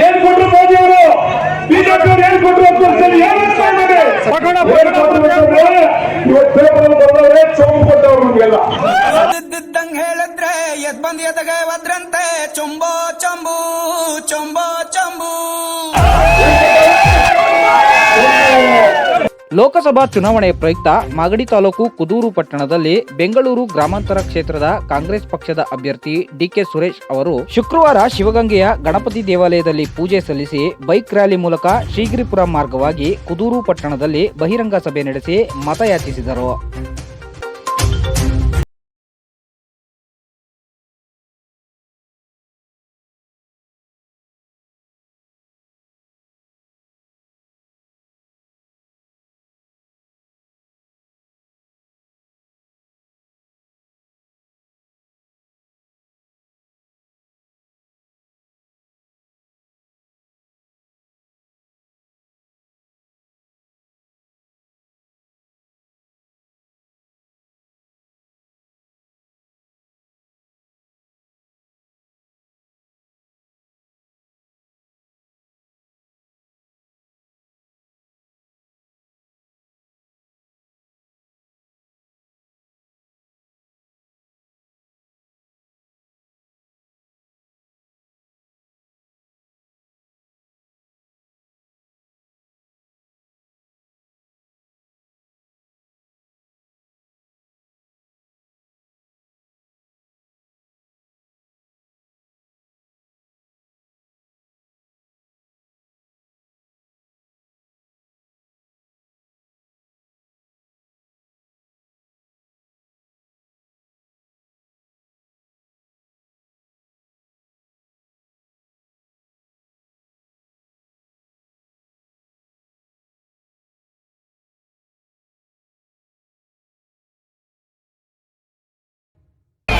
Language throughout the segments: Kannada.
ಏನ್ಕೊಟ್ರು ಮೋದಿ ಅವರು ಬಿಜೆಪಿ ಅವರು ಏನ್ಕೊಟ್ರು ಅಂತ ಬದಲಾವಣೆ ಸೋಂಕು ಕೊಟ್ಟವ್ರು ಎದ್ ಬಂದ್ ಎದಗೆ ಒದ್ರಂತೆ ಚೊಂಬೋ ಚಂಬು ಚೊಂಬೋ ಚಂಬು ಲೋಕಸಭಾ ಚುನಾವಣೆ ಪ್ರಯುಕ್ತ ಮಾಗಡಿ ತಾಲೂಕು ಕುದೂರು ಪಟ್ಟಣದಲ್ಲಿ ಬೆಂಗಳೂರು ಗ್ರಾಮಾಂತರ ಕ್ಷೇತ್ರದ ಕಾಂಗ್ರೆಸ್ ಪಕ್ಷದ ಅಭ್ಯರ್ಥಿ ಡಿಕೆ ಸುರೇಶ್ ಅವರು ಶುಕ್ರವಾರ ಶಿವಗಂಗೆಯ ಗಣಪತಿ ದೇವಾಲಯದಲ್ಲಿ ಪೂಜೆ ಸಲ್ಲಿಸಿ ಬೈಕ್ ರ್ಯಾಲಿ ಮೂಲಕ ಶ್ರೀಗಿರಿಪುರ ಮಾರ್ಗವಾಗಿ ಕುದೂರು ಪಟ್ಟಣದಲ್ಲಿ ಬಹಿರಂಗ ಸಭೆ ನಡೆಸಿ ಮತಯಾಚಿಸಿದರು.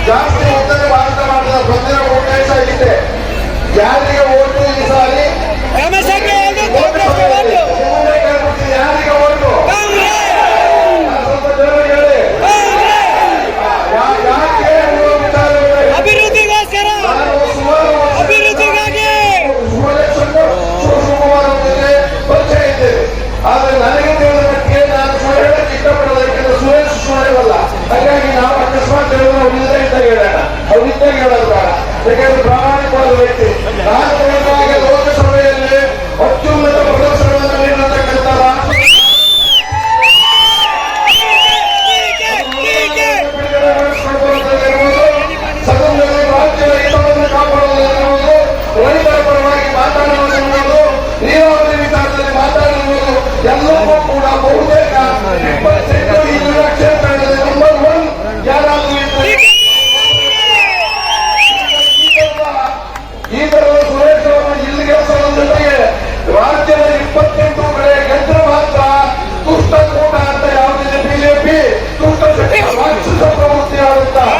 ಜಾಸ್ತಿ ಉತ್ತರ ಭಾರತ ಮಾಡಿದ ಬಂದಿರೋ ಉದ್ದೇಶ ಇದೆ よ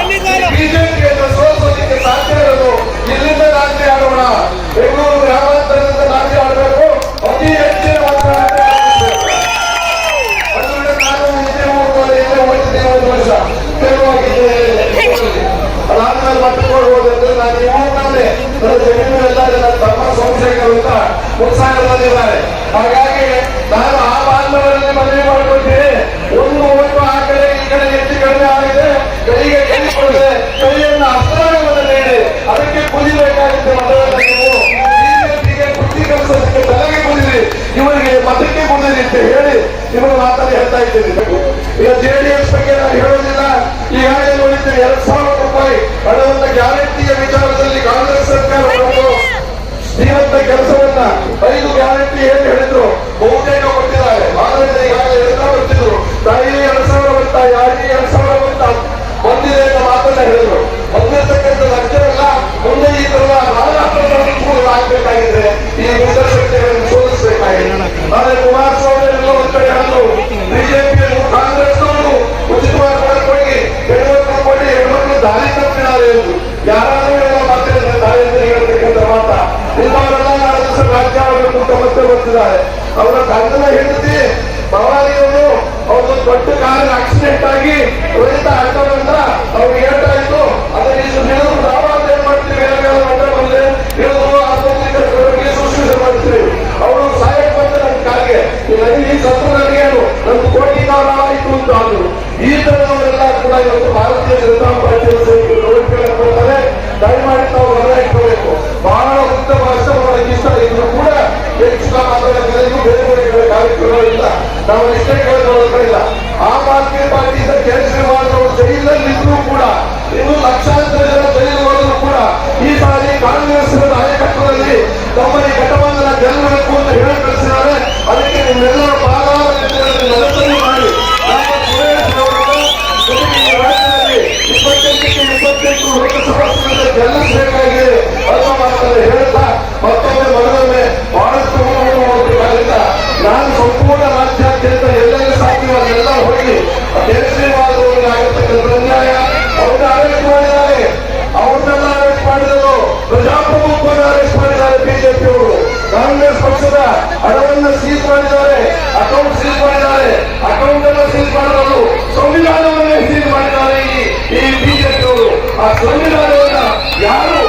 ಈ ಬಿಜೆಪಿಯವರು ಆ ಸಂವಿಧಾನವನ್ನ ಯಾರು?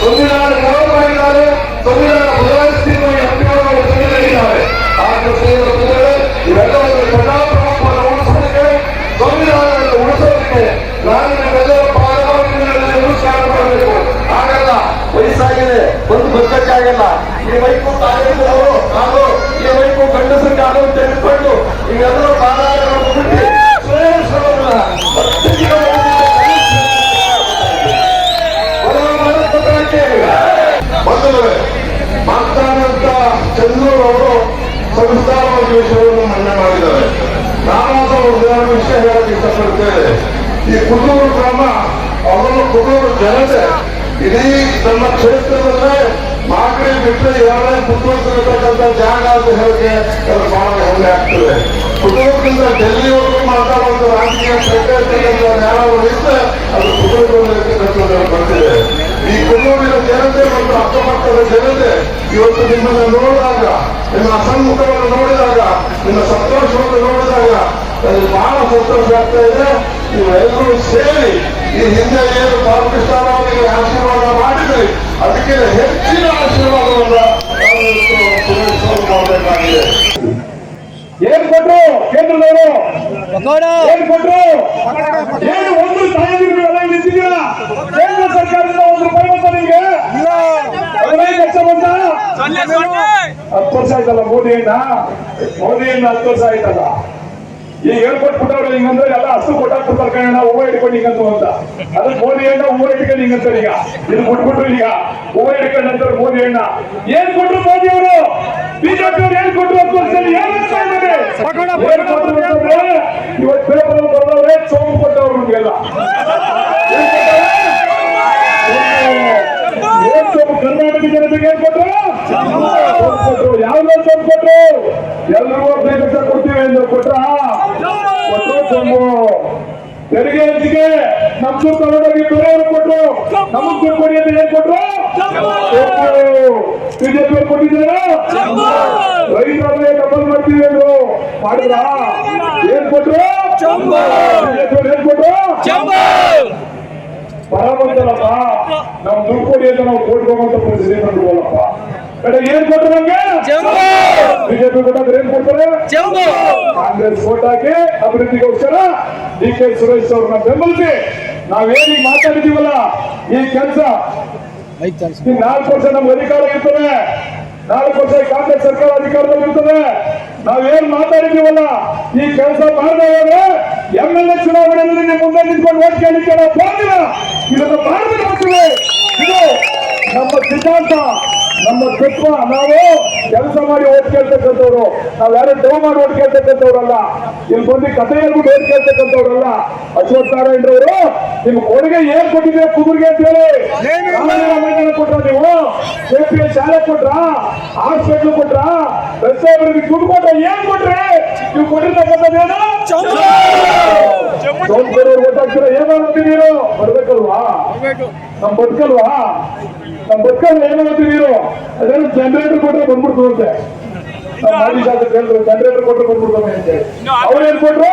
ಸಂವಿಧಾನ ಮಾಡಿದ್ದಾರೆ ಸಂವಿಧಾನ ಬದಲಾಯಿಸ್ತಿರುವ ಎಂಪಿಗಳು ತಂದಿದ್ದಾರೆ ಆ ಸಂದರ್ಭದಲ್ಲಿ ಇವೆಲ್ಲವನ್ನು ಪ್ರಜಾಪ್ರಭುತ್ವವನ್ನು ಉಳಿಸೋದಕ್ಕೆ ಸಂವಿಧಾನವನ್ನು ಉಳಿಸೋದಕ್ಕೆ ನಾನು ನಿಮ್ಮೆಲ್ಲರ ಪಾಲ್ಗೊಳ್ಳುವುದರಲ್ಲಿ ಅನುಷ್ಠಾನ ಮಾಡಬೇಕು ಆಗಲ್ಲ ವಯಸ್ಸಾಗಿದೆ ಒಂದು ಬದುಕಕ್ಕಾಗಲ್ಲ ಈ ವೈಕು ತಾಯಿಯವರು ನಾನು ಈ ವೈಕು ಗಂಡಸರಿಗೆ ಆಗುವಂತೆ ತೆಗೆದುಕೊಂಡು ಇವೆಲ್ಲರೂ ಸಂಸ್ಥಾನವಾಗಿ ವಿಷಯವನ್ನು ಮನ್ನೆ ಮಾಡಿದ್ದಾರೆ. ನಾನಾದ ಒಂದು ವಿಷಯ ಹೇಳಕ್ಕೆ ಇಷ್ಟಪಡ್ತೇನೆ. ಈ ಕುದೂರು ಗ್ರಾಮ ಅವರನ್ನು ಕುದೂರು ಜನತೆ ಇಡೀ ನಮ್ಮ ಕ್ಷೇತ್ರದಲ್ಲೇ ಮಾಗಡಿ ಬಿಟ್ಟರೆ ಎರಡನೇ ಕುಟುಂಬದಲ್ಲಿರ್ತಕ್ಕಂಥ ಜಾಗ ಅಂತ ಹೇಳಕ್ಕೆ ಅದು ಬಹಳ ಹೆಮ್ಮೆ ಆಗ್ತದೆ. ಕುಟುಂಬದಿಂದ ಡೆಲ್ಲಿವರೆಗೂ ಮಾತಾಡುವಂತ ರಾಜಕೀಯ ಕ್ಷೇತ್ರದಲ್ಲಿ ಯಾರಾದರೂ ಇದ್ದರೆ ಅದು ಕುಟುಂಬದಲ್ಲಿರ್ತಕ್ಕಂಥದ್ದು ಬಂದಿದೆ ಈ ಕುಟುಂಬಿನ ಜನತೆ ಮತ್ತು ಅಕ್ಕಪಕ್ಕದ ಜನತೆ ಇವತ್ತು ನಿಮ್ಮನ್ನು ನೋಡಿದಾಗ ನಿಮ್ಮ ಅಸಮ್ಮುಖವನ್ನು ನೋಡಿದಾಗ ನಿಮ್ಮ ಸಂತೋಷವನ್ನು ನೋಡಿದಾಗ ನನಗೆ ಬಹಳ ಸಂತೋಷ ಆಗ್ತಾ ಇದೆ. ನೀವೆಲ್ಲರೂ ಸೇರಿ ಈ ಹಿಂದೆ ಏನು ಬಾಲಕೃಷ್ಣ ಅವರಿಗೆ ಆಶೀರ್ವಾದ ಮಾಡಿದ್ರಿ ಅದಕ್ಕೆ ಹೆಚ್ಚಿನ ಆಶೀರ್ವಾದವನ್ನ ಮಾಡಬೇಕಾಗಿದೆ. ಏನ್ ಕೊಟ್ರು ಕೇಂದ್ರದವರು? ಏನ್ ಕೊಟ್ರು? ಏನು ಒಂದು ತಾಯಂದಿರು ಎಲ್ಲ ನಿಂತಿದ್ದೀರಾ? ಕೇಂದ್ರ ಸರ್ಕಾರದಿಂದ ಒಂದು ರೂಪಾಯಿ ಬಂತ ನಿಮ್ಗೆ ಹದಿನೈದು ಲಕ್ಷ ಬಂತ? ಹತ್ತು ವರ್ಷ ಆಯ್ತಲ್ಲ ಮೋದಿಯನ್ನ? ಅಣ್ಣ ಮೋದಿ ಅಣ್ಣ ಹತ್ತು ವರ್ಷ ಆಯ್ತಲ್ಲ? ಈಗ ಹೇಳ್ಕೊಟ್ಬಿಟ್ಟವ್ರು ಹಿಂಗಂದ್ರೆ ಎಲ್ಲ ಹಸು ಕೊಟ್ಟಾಕ್ಬಿಡ್ತಾರೆ ಕಣ ಹೂವ ಹಿಡ್ಕೊಂಡು ಹಿಂಗಂತ ಅಂತ. ಅದು ಮೋದಿ ಅಣ್ಣ ಹೂವ ಹಿಡ್ಕೊಂಡು ಹಿಂಗಂತಾರೆ ಈಗ. ಇದು ಬಿಟ್ಬಿಟ್ರು ಈಗ. ಹೂವ ಇಟ್ಕೊಂಡು ಅಂತಾರೆ ಮೋದಿ ಅಣ್ಣ ಏನ್ ಕೊಟ್ರು ಮೋದಿ ಅವರು ಬಿಜೆಪಿ ಅವ್ರು ಏನ್ ಕೊಟ್ರು ಹತ್ತು ವರ್ಷದಲ್ಲಿ? ಏನ್ ಅಂತ ಇದ್ದಾರೆ? ಇವತ್ತು ಪೇಪರ್ ಬರೋವ್ರೆ ಸೋಮು ಕೊಟ್ಟವ್ರು ನಿಮ್ಗೆಲ್ಲ. ಕರ್ನಾಟಕ ಜನತೆಗೆ ಏನ್ ಕೊಟ್ಟರು ಕೊಟ್ರು? ಯಾವ್ದು ಕೊಟ್ರು? ಎಲ್ರಿಗೂ ಲಕ್ಷ ಕೊಡ್ತೀವಿ ಎಂದು ಕೊಟ್ರ? ಸೋಮು ತೆರಿಗೆ ಹೆಚ್ಚಿಗೆ. ನಮ್ದು ತಗೊಂಡೋಗಿ ಬೇರೆಯವರು ಕೊಟ್ರು. ನಮಗ್ ದುಡ್ಡು ಕೊಡಿ ಅಂತ ಏನ್ ಕೊಟ್ರು? ಬಿಜೆಪಿ ಅವ್ರು ಕೊಟ್ಟಿದ್ದಾರೆ? ರೈತರೇ ಡಬಲ್ ಮಾಡ್ತೀವಿ ಅಂದ್ರು ಮಾಡಿದ್ರ? ಏನ್ ಕೊಟ್ರು? ಬಿಜೆಪಿ ಏನ್ ಕೊಟ್ರು? ಬರ ಬಂತಲ್ಲಪ್ಪ ನಮ್ ದುಡ್ಡು ಕೊಡಿ ಅಂತ ನಾವು ಕೊಟ್ಕೊಂಬಂತ ಪರಿಸ್ಥಿತಿ ಕಡೆ ಏನ್ ನಮ್ಗೆ? ಬಿಜೆಪಿ ಕೊಟ್ಟಾದ್ರೆ ಏನ್ ಕೊಡ್ತಾರೆ? ಕಾಂಗ್ರೆಸ್ ಓಟ್ ಹಾಕಿ ಅಭಿವೃದ್ಧಿಗೋಸ್ಕರ ಡಿ ಕೆ ಸುರೇಶ್ ಅವ್ರನ್ನ ಬೆಂಬಲಿಸಿ. ನಾವೇನಿ ಮಾತಾಡಿದೀವಲ್ಲ ಈ ಕೆಲಸ? ನಾಲ್ಕು ವರ್ಷ ನಮ್ಗೆ ಅಧಿಕಾರ ಇರ್ತದೆ. ನಾಲ್ಕು ವರ್ಷ ಕಾಂಗ್ರೆಸ್ ಸರ್ಕಾರ ಅಧಿಕಾರದಲ್ಲಿ ಇರ್ತದೆ. ನಾವೇನ್ ಮಾತಾಡಿದೀವಲ್ಲ ಈ ಕೆಲಸ ಮಾಡದೆ ಎಂ ಎಲ್ ಎ ಚುನಾವಣೆಯಲ್ಲಿ ನಿಮ್ಮ ಮುಂದೆ ನಿಂತ್ಕೊಂಡು ಓಟ್ ಕೇಳಲಿಕ್ಕೆ ನಾವು ಬಂದಿಲ್ಲ ಇದನ್ನು ಮಾಡಬೇಕು ಇದು ನಮ್ಮ ಸಿದ್ಧಾಂತ. ನಮ್ಮ ತತ್ವ ನಾವು ಕೆಲಸ ಮಾಡಿ ಓಟ್ ಕೇಳ್ತಕ್ಕಂಥವ್ರು. ನಾವ್ ಯಾರು ಡೌ ಮಾಡಿ ಓಟ್ ಕೇಳ್ತಕ್ಕಂಥವ್ರಲ್ಲ. ಇಲ್ಲಿ ಬಂದು ಕಥೆ ಹೇಳ್ಬಿಟ್ಟು ಓಟ್ ಕೇಳ್ತಕ್ಕಂಥವ್ರಲ್ಲ. ಅಶ್ವಥ್ ನಾರಾಯಣರವರು ನಿಮ್ ಕೊಡುಗೆ ಏನ್ ಕೊಟ್ಟಿದೆ ಕುದುರ್ಗೆ ಅಂತ ಹೇಳಿ. ಕೊಟ್ರ ನೀವು? ಕೆಪಿಎ ಶಾಲೆ ಕೊಟ್ರ? ಹಾಸ್ಪಿಟ್ಲ್ ಕೊಟ್ರ? ರಸ್ತೆ ಅಭಿವೃದ್ಧಿ ದುಡ್ಡು ಕೊಟ್ರ? ಏನ್ ಕೊಟ್ರಿ? ನೀವು ಕೊಟ್ಟಿರ್ತಕ್ಕಂಥದ್ದೇನು ಏನಾಗುತ್ತೆ ನೀರು ಬರ್ಬೇಕಲ್ವಾ? ನಮ್ ಬದುಕಲ್ವಾ? ನಮ್ ಏನು ಅಂತೀರೋ ಅದೇನು ಜನರೇಟರ್ ಕೊಟ್ಟರೆ ಬಂದ್ಬಿಡ್ತು ಅಂತೆ. ಮಾಜಿ ಶಾಸಕ ಹೇಳಿದ್ರು ಜನರೇಟರ್ ಕೊಟ್ಟರೆ ಬಂದ್ಬಿಡ್ತು ಅಂತೆ ಅವ್ರು ಏನ್ ಕೊಟ್ರು?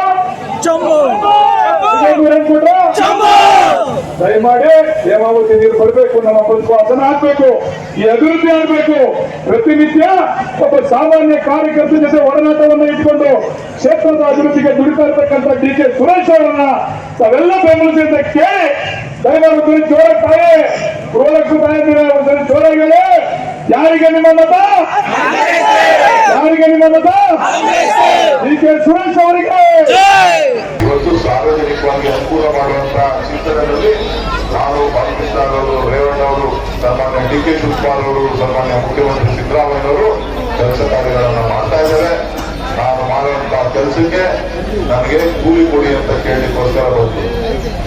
ದಯಮಾಡಿ ಹೇಮಾವತಿ ನೀರು ಬರಬೇಕು ನಮ್ಮ ಬದುಕು ಹಾಕ್ಬೇಕು ಈ ಅಭಿವೃದ್ಧಿ ಆಗ್ಬೇಕು. ಪ್ರತಿನಿತ್ಯ ಒಬ್ಬ ಸಾಮಾನ್ಯ ಕಾರ್ಯಕರ್ತರ ಜೊತೆ ಒಡನಾಟವನ್ನು ಇಟ್ಕೊಂಡು ಕ್ಷೇತ್ರದ ಅಭಿವೃದ್ಧಿಗೆ ದುಡಿತಾ ಇರ್ತಕ್ಕಂಥ ಡಿ ಕೆ ಸುರೇಶ್ ಅವರನ್ನ ತಾವೆಲ್ಲ ಬೆಂಬಲಿಸಿದ ಕೇಳಿ ದಯಮಾಡಿ ಜೋರ ತಾಯಿ ಗೃಹಲಕ್ಷ್ಮಿ ತಾಯಿ ಒಂದ್ಸರಿ ಜೋರಾಗಿ ಹೇಳಿ. ಯಾರಿಗೆ ನಿಮ್ಮ ಮತ? ಮತ ಕೆ ಸುರೇಶ್ ಅವರಿಗೆ. ಇವತ್ತು ಸಾರ್ವಜನಿಕವಾಗಿ ಅನುಕೂಲ ಮಾಡುವಂತ ಚಿಂತನೆಯಲ್ಲಿ ನಾನು ಬಾಲಕೃಷ್ಣ ಅವರು ರೇವಣ್ಣ ಅವರು ಸನ್ಮಾನ್ಯ ಡಿ ಕೆ ಶಿವಕುಮಾರ್ ಅವರು ಸನ್ಮಾನ್ಯ ಮುಖ್ಯಮಂತ್ರಿ ಸಿದ್ದರಾಮಯ್ಯನವರು ಕೆಲಸ ಕಾರ್ಯಗಳನ್ನು ಮಾಡ್ತಾ ಇದ್ದಾರೆ. ನಾನು ಮಾಡುವಂತ ಕೆಲಸಕ್ಕೆ ನನಗೆ ಕೂಲಿ ಕೊಡಿ ಅಂತ ಕೇಳಲಿಕ್ಕೋಸ್ಕರ ಬಂತು.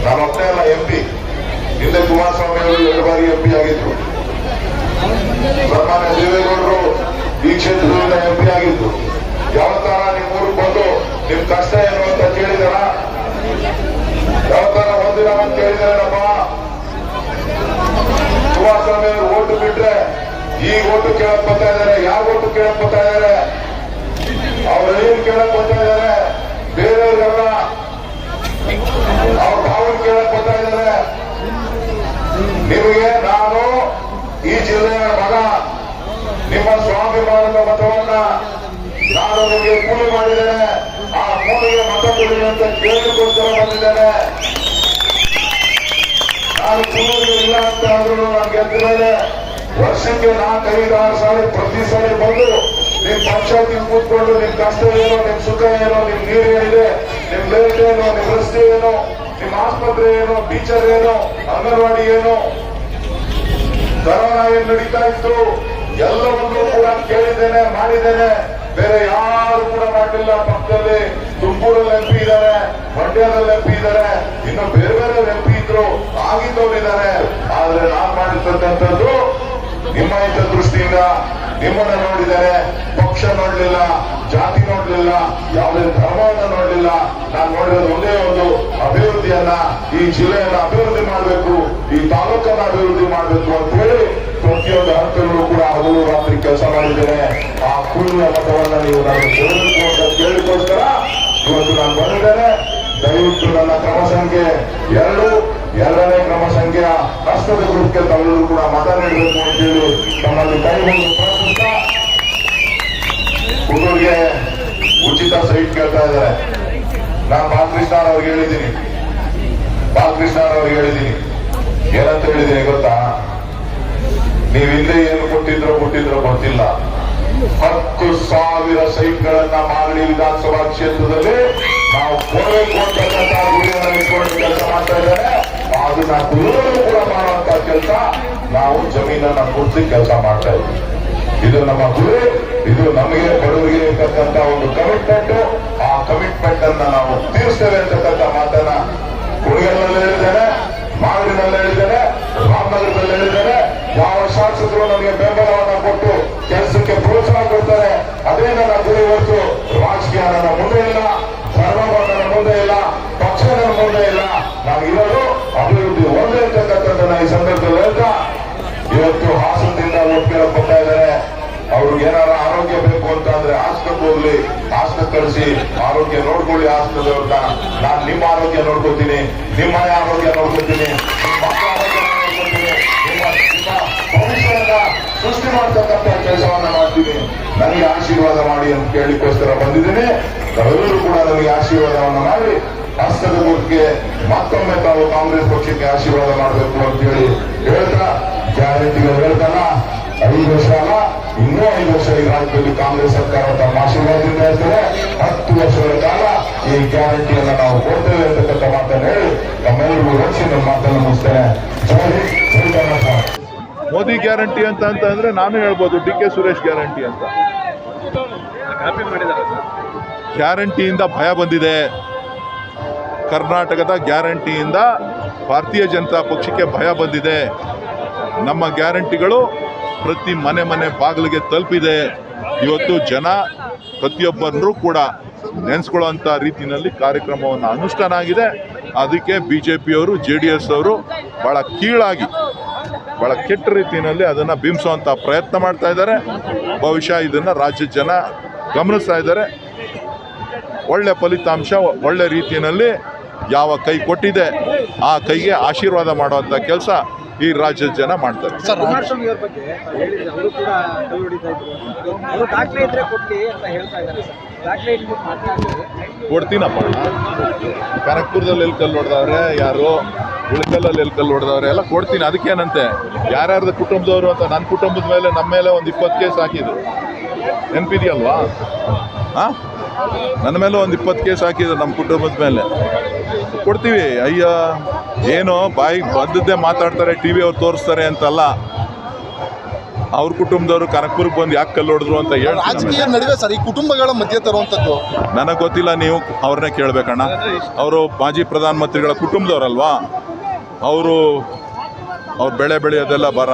ನಾನು ಅಷ್ಟೇ ಅಲ್ಲ ಎಂ ಪಿ ಹಿಂದೆ ಕುಮಾರಸ್ವಾಮಿ ಅವರು ಎರಡು ಬಾರಿ ಎಂ ಪಿ ಆಗಿದ್ರು. ಸನ್ಮಾನ್ಯ ದೇವೇಗೌಡರು ಈ ಕ್ಷೇತ್ರದಿಂದ ಎಂ ಪಿ ಯಾವ ತರ ನಿಮ್ ಊರಿಗೆ ಬಂದು ನಿಮ್ ಕಷ್ಟ ಏನು ಅಂತ ಕೇಳಿದಾರ? ತರ ಬಂದಿರ ಅಂತ ಕೇಳಿದಾರಪ್ಪ ಕುಮಾರಸ್ವಾಮಿ ಅವರು ಓಟು ಬಿಟ್ರೆ ಈ ಓಟು ಕೇಳಕ್ ಬರ್ತಾ ಇದಾರೆ ಯಾವ ಓಟು ಕೇಳಕ್ ಬರ್ತಾ ಇದಾರೆ ಅವ್ರ ಏನ್ ಕೇಳಕ್ ಬರ್ತಾ ಇದಾರೆ ಬೇರೆಯವ್ರಿಗೆಲ್ಲ ಅವ್ರ ಭಾವನ್ ಕೇಳಕ್ ಬರ್ತಾ ಇದಾರೆ ನಿಮಗೆ ನಾನು ಈ ಜಿಲ್ಲೆಯ ಮಗ ನಿಮ್ಮ ಸ್ವಾಭಿಮಾನದ ಮತವನ್ನ ನಾನು ನಿಮಗೆ ಕೂಲಿ ಮಾಡಿದ್ದೇನೆ ಆ ಕೂಲಿಗೆ ಮತ ಕೊಡಿ ಅಂತ ಕೇಳಿಕೋಸ್ಕರ ಬಂದಿದ್ದೇನೆ. ನಾನು ಕೂಲಿಗೆ ಇಲ್ಲ ಅಂತ ಆದ್ರೂ ನಾನು ಗೆದ್ದ ಮೇಲೆ ವರ್ಷಕ್ಕೆ ನಾಲ್ಕೈದು ಆರು ಸಾರಿ ಪ್ರತಿ ಸಾರಿ ಬಂದು ನಿಮ್ ಪಂಚಾಯತಿ ಕೂತ್ಕೊಂಡು ನಿಮ್ ಕಷ್ಟ ಏನೋ, ನಿಮ್ ಸುಖ ಏನೋ, ನಿಮ್ ನೀರು ಏನಿದೆ ನಿಮ್ ಲೈಟ್ ಏನೋ, ನಿಮ್ ರಸ್ತೆ ಏನೋ, ನಿಮ್ ಆಸ್ಪತ್ರೆ ಏನೋ, ಟೀಚರ್ ಏನೋ, ಅಂಗನವಾಡಿ ಏನೋ. ಕರೋನಾ ಏನ್ ನಡೀತಾ ಇತ್ತು? ಎಲ್ಲವನ್ನೂ ಕೂಡ ಕೇಳಿದ್ದೇನೆ, ಮಾಡಿದ್ದೇನೆ. ಬೇರೆ ಯಾರು ಕೂಡ ಮಾಡಿಲ್ಲ ಪಕ್ಕದಲ್ಲಿ ತುಮಕೂರಲ್ಲಿ ಎಂ ಪಿ ಇದ್ದಾರೆ, ಮಂಡ್ಯದಲ್ಲಿ ಎಂ ಪಿ ಇದ್ದಾರೆ. ಇನ್ನು ಬೇರೆ ಬೇರೆ ಎಂ ಪಿ ಇದ್ರು ಆಗಿದ್ದವರಿದ್ದಾರೆ. ಆದ್ರೆ ನಾನ್ ಮಾಡಿರ್ತಕ್ಕಂಥದ್ದು ನಿಮ್ಮ ಹಿತ ದೃಷ್ಟಿಯಿಂದ ನಿಮ್ಮನ್ನ ನೋಡಿದರೆ ಪಕ್ಷ ನೋಡ್ಲಿಲ್ಲ, ಜಾತಿ ನೋಡ್ಲಿಲ್ಲ, ಯಾವುದೇ ಧರ್ಮವನ್ನ ನೋಡ್ಲಿಲ್ಲ. ನಾನು ನೋಡಿರೋದು ಒಂದೇ ಒಂದು ಅಭಿವೃದ್ಧಿಯನ್ನ ಈ ಜಿಲ್ಲೆಯನ್ನ ಅಭಿವೃದ್ಧಿ ಮಾಡಬೇಕು, ಈ ತಾಲೂಕನ್ನ ಅಭಿವೃದ್ಧಿ ಮಾಡಬೇಕು ಅಂತ ಹೇಳಿ ಪ್ರತಿಯೊಂದು ಹಂತಗಳು ಕೂಡ ಹಗಲು ರಾತ್ರಿ ಕೆಲಸ ಮಾಡಿದ್ದೇನೆ. ಆ ಕುರಿಯ ಮತವನ್ನ ನೀವು ನಾನು ಕೇಳಿಕೋಸ್ಕರ ಇವತ್ತು ನಾನು ಬಂದಿದ್ದೇನೆ. ದಯವಿಟ್ಟು ನನ್ನ ಕ್ರಮ ಸಂಖ್ಯೆ ಎರಡು, ಎರಡನೇ ಕ್ರಮ ಸಂಖ್ಯೆಯ ಕಷ್ಟದ ಗ್ರೂಪ್ಗೆ ತಾವೆಲ್ಲರೂ ಕೂಡ ಮತ ನೀಡಬೇಕು ಅಂತ ಹೇಳಿ ತಮ್ಮಲ್ಲಿ ಕೈ ಮುಗಿದು ಪ್ರಾರ್ಥಿಸ್ತಾ ಹುಡುಗರಿಗೆ ಉಚಿತ ಸೈಟ್ ಕೇಳ್ತಾ ಇದ್ದಾರೆ. ನಾನು ಬಾಲಕೃಷ್ಣ ಅವ್ರಿಗೆ ಹೇಳಿದ್ದೀನಿ. ಬಾಲಕೃಷ್ಣ ಅವ್ರಿಗೆ ಹೇಳಿದ್ದೀನಿ. ಏನಂತ ಹೇಳಿದ್ದೀನಿ ಗೊತ್ತಾ? ನೀವು ಹಿಂದೆ ಏನು ಕೊಟ್ಟಿದ್ರೋ ಕೊಟ್ಟಿದ್ರೋ ಗೊತ್ತಿಲ್ಲ. ಹತ್ತು ಸಾವಿರ ಸೈಟ್ಗಳನ್ನ ಮಾಗಡಿ ವಿಧಾನಸಭಾ ಕ್ಷೇತ್ರದಲ್ಲಿ ನಾವು ಕೊಡಬೇಕು ಅಂತಕ್ಕಂಥ ಗುರಿಯನ್ನು ಇಟ್ಕೊಂಡು ಕೆಲಸ ಮಾಡ್ತಾ ಇದ್ದಾರೆ. ಅದನ್ನ ಗುರುಗಳು ಕೂಡ ಮಾಡುವಂತ ಕೆಲಸ ನಾವು ಜಮೀನನ್ನ ಕೊಡಿಸಿ ಕೆಲಸ ಮಾಡ್ತಾ ಇದ್ದೀವಿ. ಇದು ನಮ್ಮ ಗುರಿ, ಇದು ನಮಗೆ ಬಡವರಿಗೆ ಇರ್ತಕ್ಕಂಥ ಒಂದು ಕಮಿಟ್ಮೆಂಟ್ ಆ ಕಮಿಟ್ಮೆಂಟ್ ಅನ್ನ ನಾವು ತೀರಿಸ್ತೇವೆ ಅಂತಕ್ಕಂಥ ಮಾತನ್ನ ಕುಣಿಗಲ್ನಲ್ಲಿ ಹೇಳಿದ್ದೇನೆ, ಮಾಗಡಿನಲ್ಲಿ ಹೇಳಿದ್ದೇನೆ, ರಾಮನಗರದಲ್ಲಿ ಹೇಳಿದ್ದೇನೆ. ಯಾವ ಶಾಸಕರು ನಮಗೆ ಬೆಂಬಲವನ್ನು ಕೊಟ್ಟು ಕೆಲಸಕ್ಕೆ ಪ್ರೋತ್ಸಾಹ ಕೊಡ್ತಾರೆ, ಅದೇ ನನ್ನ ಗುರಿ ಹೊರತು ರಾಜಕೀಯ ನನ್ನ ಮುಂದೆ ಇಲ್ಲ ಧರ್ಮ ನನ್ನ ಮುಂದೆ ಇಲ್ಲ ಪಕ್ಷ ನನ್ನ ಮುಂದೆ ಇಲ್ಲ. ನಾನು ಇರೋದು ಅಭಿವೃದ್ಧಿ ಒಂದೇ ಅಂತಕ್ಕಂಥದ್ದನ್ನ ಈ ಸಂದರ್ಭದಲ್ಲಿ ಹೇಳ್ತಾ, ಇವತ್ತು ಹಾಸನದಿಂದ ಕೇಳಕ್ ಬರ್ತಾ ಇದ್ದಾರೆ. ಅವ್ರಿಗೆ ಏನಾರ ಆರೋಗ್ಯ ಬೇಕು ಅಂತ ಅಂದ್ರೆ ಆಸ್ಪತ್ರೆ ಹೋಗ್ಲಿ ಆಸ್ಪತ್ರೆ ಕಳಿಸಿ, ಆರೋಗ್ಯ ನೋಡ್ಕೊಳ್ಳಿ ಆಸ್ಪತ್ರೆಯವ್ರನ್ನ ನಾನು ನಿಮ್ಮ ಆರೋಗ್ಯ ನೋಡ್ಕೊತೀನಿ ನಿಮ್ಮನೆ ಆರೋಗ್ಯ ನೋಡ್ಕೊತೀನಿ. ಸೃಷ್ಟಿ ಮಾಡ್ತಕ್ಕಂಥ ಕೆಲಸವನ್ನ ಮಾಡ್ತೀನಿ. ನನಗೆ ಆಶೀರ್ವಾದ ಮಾಡಿ ಅಂತ ಕೇಳಿಕೋಸ್ಕರ ಬಂದಿದ್ದೇನೆ. ತಾವೆಲ್ಲರೂ ಕೂಡ ನನಗೆ ಆಶೀರ್ವಾದವನ್ನ ಮಾಡಿ ಹಸ್ತದ ಗುರುತಿಗೆ ಮತ್ತೊಮ್ಮೆ ತಾವು ಕಾಂಗ್ರೆಸ್ ಪಕ್ಷಕ್ಕೆ ಆಶೀರ್ವಾದ ಮಾಡಬೇಕು ಅಂತ ಹೇಳಿ ಹೇಳ್ತಾ ಗ್ಯಾರಂಟಿಗಳು ಹೇಳ್ತಾನ. ಐದು ವರ್ಷ ಅಲ್ಲ, ಇನ್ನೂ ಐದು ವರ್ಷ ಈ ರಾಜ್ಯದಲ್ಲಿ ಕಾಂಗ್ರೆಸ್ ಸರ್ಕಾರ ತಮ್ಮ ಆಶೀರ್ವಾದದಿಂದ ಇರ್ತದೆ ಹತ್ತು ವರ್ಷಗಳ ಕಾಲ ಈ ಗ್ಯಾರಂಟಿಯನ್ನು ನಾವು ಕೊಡ್ತೇವೆ ಅಂತಕ್ಕಂಥ ಮಾತನ್ನು ಹೇಳಿ ನಮ್ಮೆಲ್ಲರಿಗೂ ರಕ್ಷಣೆ ಮಾತನ್ನು ಮುಗಿಸ್ತೇನೆ. ಜೈ ಜೈ ಮೋದಿ ಗ್ಯಾರಂಟಿ ಅಂತ ಅಂತ ಅಂದ್ರೆ ನಾನು ಹೇಳ್ಬೋದು, ಡಿ ಕೆ ಸುರೇಶ್ ಗ್ಯಾರಂಟಿ ಅಂತ. ಗ್ಯಾರಂಟಿಯಿಂದ ಭಯ ಬಂದಿದೆ. ಕರ್ನಾಟಕದ ಗ್ಯಾರಂಟಿಯಿಂದ ಭಾರತೀಯ ಜನತಾ ಪಕ್ಷಕ್ಕೆ ಭಯ ಬಂದಿದೆ. ನಮ್ಮ ಗ್ಯಾರಂಟಿಗಳು ಪ್ರತಿ ಮನೆ ಮನೆ ಬಾಗಿಲಿಗೆ ತಲುಪಿದೆ. ಇವತ್ತು ಜನ ಪ್ರತಿಯೊಬ್ಬರನ್ನೂ ಕೂಡ ನೆನೆಸ್ಕೊಳ್ಳೋಂಥ ರೀತಿಯಲ್ಲಿ ಕಾರ್ಯಕ್ರಮವನ್ನು ಅನುಷ್ಠಾನ ಆಗಿದೆ. ಅದಕ್ಕೆ ಬಿ ಜೆ ಪಿಯವರು ಜೆ ಡಿ ಎಸ್ ಅವರು ಭಾಳ ಕೀಳಾಗಿ ಭಾಳ ಕೆಟ್ಟ ರೀತಿಯಲ್ಲಿ ಅದನ್ನು ಬಿಂಬಿಸುವಂಥ ಪ್ರಯತ್ನ ಮಾಡ್ತಾ ಇದ್ದಾರೆ. ಬಹುಶಃ ಇದನ್ನು ರಾಜ್ಯ ಜನ ಗಮನಿಸ್ತಾ ಇದ್ದಾರೆ. ಒಳ್ಳೆ ಫಲಿತಾಂಶ, ಒಳ್ಳೆ ರೀತಿಯಲ್ಲಿ ಯಾವ ಕೈ ಕೊಟ್ಟಿದೆ, ಆ ಕೈಗೆ ಆಶೀರ್ವಾದ ಮಾಡುವಂಥ ಕೆಲಸ ಈ ರಾಜ್ಯದ ಜನ ಮಾಡ್ತಾರೆ. ಕೊಡ್ತೀನಪ್ಪ. ಕನಕ್ಪುರದಲ್ಲಿ ಎಲ್ಲಿ ಕಲ್ಲು ಹೊಡೆದವ್ರೆ ಯಾರು? ಉಳ್ಕಲ್ಲಲ್ಲಿ ಎಲ್ಲಿ ಕಲ್ಲು ಹೊಡೆದವ್ರೆ ಎಲ್ಲ ಕೊಡ್ತೀನಿ. ಅದಕ್ಕೇನಂತೆ ಯಾರ್ಯಾರ್ದು ಕುಟುಂಬದವರು ಅಂತ ನನ್ನ ಕುಟುಂಬದ ಮೇಲೆ ನಮ್ಮ ಮೇಲೆ ಒಂದು ಇಪ್ಪತ್ತು ಕೇಸ್ ಹಾಕಿದ್ರು. ನೆನಪಿದೆಯಲ್ವಾ? ಹಾಂ ನನ್ನ ಮೇಲೆ ಒಂದು ಇಪ್ಪತ್ತು ಕೇಸ್ ಹಾಕಿದ್ರು ನಮ್ಮ ಕುಟುಂಬದ ಮೇಲೆ. ಕೊಡ್ತೀವಿ. ಅಯ್ಯ ಏನೋ ಬಾಯಿಗೆ ಬಂದದ್ದೇ ಮಾತಾಡ್ತಾರೆ ಟಿ ವಿ ಅವ್ರು ತೋರಿಸ್ತಾರೆ ಅಂತಲ್ಲ. ಅವ್ರ ಕುಟುಂಬದವರು ಕನಕಪುರಕ್ಕೆ ಬಂದು ಯಾಕೆ ಕಲ್ಲು ಹೊಡಿದ್ರು ಅಂತ ಹೇಳಿ ರಾಜಕೀಯ ನಡುವೆ ಸರ್ ಈ ಕುಟುಂಬಗಳ ಮಧ್ಯೆ ತರುವಂಥದ್ದು. ನನಗೆ ಗೊತ್ತಿಲ್ಲ ನೀವು ಅವ್ರನ್ನೇ ಕೇಳಬೇಕಣ್ಣ. ಅವರು ಮಾಜಿ ಪ್ರಧಾನಮಂತ್ರಿಗಳ ಕುಟುಂಬದವರಲ್ವಾ? ಅವರು ಅವ್ರು ಬೆಳೆ ಬೆಳೆಯೋದೆಲ್ಲ ಬರ.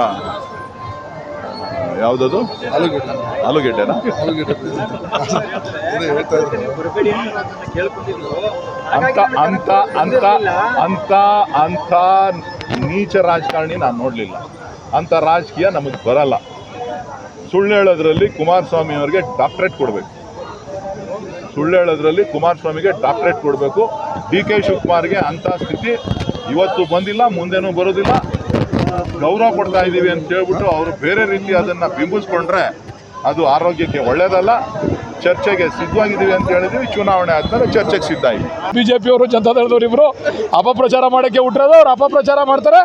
ಯಾವುದದು? ಆಲೂಗೆಡ್ಡೆನಾ? ಅಂತ ಅಂತ ಅಂತ ಅಂತ ಅಂತ ಅಂತ ನೀಚ ರಾಜಕಾರಣಿ ನಾನು ನೋಡಲಿಲ್ಲ. ಅಂತ ರಾಜಕೀಯ ನಮಗೆ ಬರಲ್ಲ. ಸುಳ್ಳು ಹೇಳೋದ್ರಲ್ಲಿ ಕುಮಾರಸ್ವಾಮಿ ಅವರಿಗೆ ಡಾಕ್ಟ್ರೇಟ್ ಕೊಡಬೇಕು. ಸುಳ್ಳು ಹೇಳೋದ್ರಲ್ಲಿ ಕುಮಾರಸ್ವಾಮಿಗೆ ಡಾಕ್ಟ್ರೇಟ್ ಕೊಡಬೇಕು. ಡಿ ಕೆ ಶಿವಕುಮಾರ್ಗೆ ಅಂಥ ಸ್ಥಿತಿ ಇವತ್ತು ಬಂದಿಲ್ಲ ಮುಂದೇನೂ ಬರೋದಿಲ್ಲ. ಗೌರವ ಕೊಡ್ತಾ ಇದ್ದೀವಿ ಅಂತ ಹೇಳ್ಬಿಟ್ಟು ಅವರು ಬೇರೆ ರೀತಿ ಅದನ್ನು ಬಿಂಬಿಸ್ಕೊಂಡ್ರೆ ಅದು ಆರೋಗ್ಯಕ್ಕೆ ಒಳ್ಳೆಯದಲ್ಲ ಚರ್ಚೆಗೆ ಸಿದ್ಧವಾಗಿದ್ದೀವಿ ಅಂತ ಹೇಳಿದ್ವಿ. ಚುನಾವಣೆ ಆದ್ಮೇಲೆ ಚರ್ಚೆಗೆ ಸಿದ್ಧ ಬಿ ಜೆ ಪಿಯವರು ಜನತಾದಳದವ್ರು ಇಬ್ಬರು ಅಪಪ್ರಚಾರ ಮಾಡೋಕ್ಕೆ ಹುಟ್ಟಿರೋದು ಅವ್ರು ಅಪಪ್ರಚಾರ ಮಾಡ್ತಾರೆ.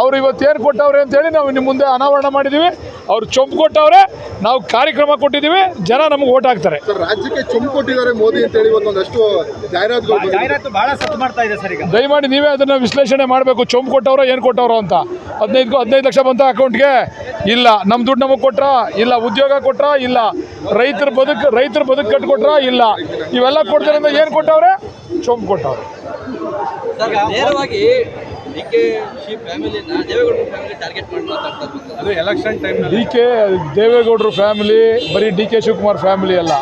ಅವ್ರು ಇವತ್ತು ಏನು ಕೊಟ್ಟವ್ರೆ ಅಂತೇಳಿ ನಾವು ನಿಮ್ಮ ಮುಂದೆ ಅನಾವರಣ ಮಾಡಿದ್ದೀವಿ ಅವ್ರು ಚೊಂಪು ಕೊಟ್ಟವ್ರೆ ನಾವು ಕಾರ್ಯಕ್ರಮ ಕೊಟ್ಟಿದ್ದೀವಿ ಜನ ನಮ್ಗೆ ಓಟ್ ಹಾಕ್ತಾರೆ. ಸರ್ ರಾಜ್ಯಕ್ಕೆ ಚೊಂಪು ಕೊಟ್ಟಿದ್ದಾರೆ ಮೋದಿ ಅಂತ ಹೇಳಿ ಒಂದೊಂದಷ್ಟು ಜಾಹೀರಾತುಗಳು ಜಾಹೀರಾತು ಬಹಳ ಸತ್ತು ಮಾಡ್ತಾ ಇದೆ ಸರ್ ಈಗ. ದಯಮಾಡಿ ನೀವೇ ಅದನ್ನು ವಿಶ್ಲೇಷಣೆ ಮಾಡಬೇಕು. ಚೊಂಪು ಕೊಟ್ಟವ್ರೋ ಏನು ಕೊಟ್ಟವ್ರೋ ಅಂತ. ಹದಿನೈದು ಹದಿನೈದು ಲಕ್ಷ ಬಂತ ಅಕೌಂಟ್ಗೆ ಇಲ್ಲ. ನಮ್ಮ ದುಡ್ಡು ನಮಗೆ ಕೊಟ್ರ? ಇಲ್ಲ. ಉದ್ಯೋಗ ಕೊಟ್ರ? ಇಲ್ಲ. ರೈತರ ಬದುಕು ರೈತರ ಬದುಕು ಕಟ್ಕೊಟ್ರ? ಇಲ್ಲ. ಇವೆಲ್ಲ ಕೊಡ್ತಾರೆ ಅಂದ್ರೆ ಏನು ಕೊಟ್ಟವ್ರೆ? ಚೊಂಪು ಕೊಟ್ಟವ್ರೆ. ನೇರವಾಗಿ ಡಿ ಕೆ ಶಿ ಫ್ಯಾಮಿಲಿನ ದೇವೇಗೌಡರ ಫ್ಯಾಮಿಲಿ ಟಾರ್ಗೆಟ್ ಮಾಡಿ ಮಾತಾಡ್ತಾ ಇರ್ತಾರೆ ಎಲೆಕ್ಷನ್ ಟೈಮ್ ಡಿ ಕೆ ದೇವೇಗೌಡರು ಫ್ಯಾಮಿಲಿ ಬರೀ ಡಿ ಕೆ ಶಿವಕುಮಾರ್ ಫ್ಯಾಮಿಲಿ ಅಲ್ಲ.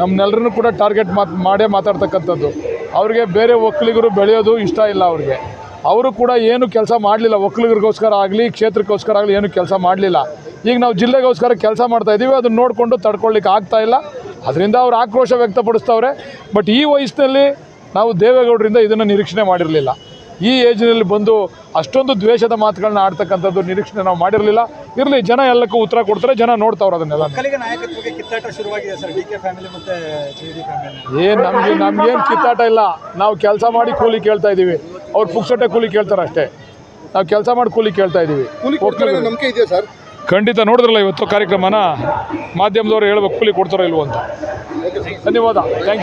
ನಮ್ಮನ್ನೆಲ್ಲರನ್ನು ಕೂಡ ಟಾರ್ಗೆಟ್ ಮಾತ್ ಮಾಡೇ ಮಾತಾಡ್ತಕ್ಕಂಥದ್ದು. ಅವ್ರಿಗೆ ಬೇರೆ ಒಕ್ಕಲಿಗರು ಬೆಳೆಯೋದು ಇಷ್ಟ ಇಲ್ಲ ಅವ್ರಿಗೆ. ಅವರು ಕೂಡ ಏನು ಕೆಲಸ ಮಾಡಲಿಲ್ಲ. ಒಕ್ಕಲಿಗರಿಗೋಸ್ಕರ ಆಗಲಿ ಕ್ಷೇತ್ರಕ್ಕೋಸ್ಕರ ಆಗಲಿ ಏನು ಕೆಲಸ ಮಾಡಲಿಲ್ಲ. ಈಗ ನಾವು ಜಿಲ್ಲೆಗೋಸ್ಕರ ಕೆಲಸ ಮಾಡ್ತಾ ಇದ್ದೀವಿ ಅದನ್ನ ನೋಡಿಕೊಂಡು ತಡ್ಕೊಳ್ಳಿಕ್ಕೆ ಆಗ್ತಾ ಇಲ್ಲ. ಅದರಿಂದ ಅವ್ರು ಆಕ್ರೋಶ ವ್ಯಕ್ತಪಡಿಸ್ತವ್ರೆ. ಬಟ್ ಈ ವಯಸ್ಸಿನಲ್ಲಿ ನಾವು ದೇವೇಗೌಡರಿಂದ ಇದನ್ನು ನಿರೀಕ್ಷಣೆ ಮಾಡಿರಲಿಲ್ಲ. ಈ ಏಜ್ನಲ್ಲಿ ಬಂದು ಅಷ್ಟೊಂದು ದ್ವೇಷದ ಮಾತುಗಳನ್ನ ಆಡ್ತಕ್ಕಂಥದ್ದು ನಿರೀಕ್ಷಣೆ ನಾವು ಮಾಡಿರಲಿಲ್ಲ. ಇರಲಿ ಜನ ಎಲ್ಲಕ್ಕೂ ಉತ್ತರ ಕೊಡ್ತಾರೆ ಜನ ನೋಡ್ತಾವ್ರೆ ಅದನ್ನೆಲ್ಲ. ಒಕ್ಕಲಿಗ ನಾಯಕತ್ವಕ್ಕೆ ಕಿತ್ತಾಟ ಶುರುವಾಗಿದೆ ಸರ್ ಡಿ ಕೆ ಫ್ಯಾಮಿಲಿ ಮತ್ತೆ ಜಿ ಫ್ಯಾಮಿಲಿ. ಏನು ನಮಗೆ ನಮ್ಗೇನು ಕಿತ್ತಾಟ ಇಲ್ಲ. ನಾವು ಕೆಲಸ ಮಾಡಿ ಕೂಲಿ ಕೇಳ್ತಾ ಇದ್ದೀವಿ. ಅವ್ರು ಪುಕ್ಸಟ್ಟೆ ಕೂಲಿ ಕೇಳ್ತಾರೆ ಅಷ್ಟೇ ನಾವು ಕೆಲಸ ಮಾಡಿ ಕೂಲಿ ಕೇಳ್ತಾ ಇದ್ದೀವಿ. ಖಂಡಿತ ನೋಡಿದ್ರಲ್ಲ ಇವತ್ತು ಕಾರ್ಯಕ್ರಮನ? ಮಾಧ್ಯಮದವರು ಹೇಳ್ಬೇಕು ಕೂಲಿ ಕೊಡ್ತಾರೋ ಇಲ್ವೋ ಅಂತ. ಧನ್ಯವಾದ. ಥ್ಯಾಂಕ್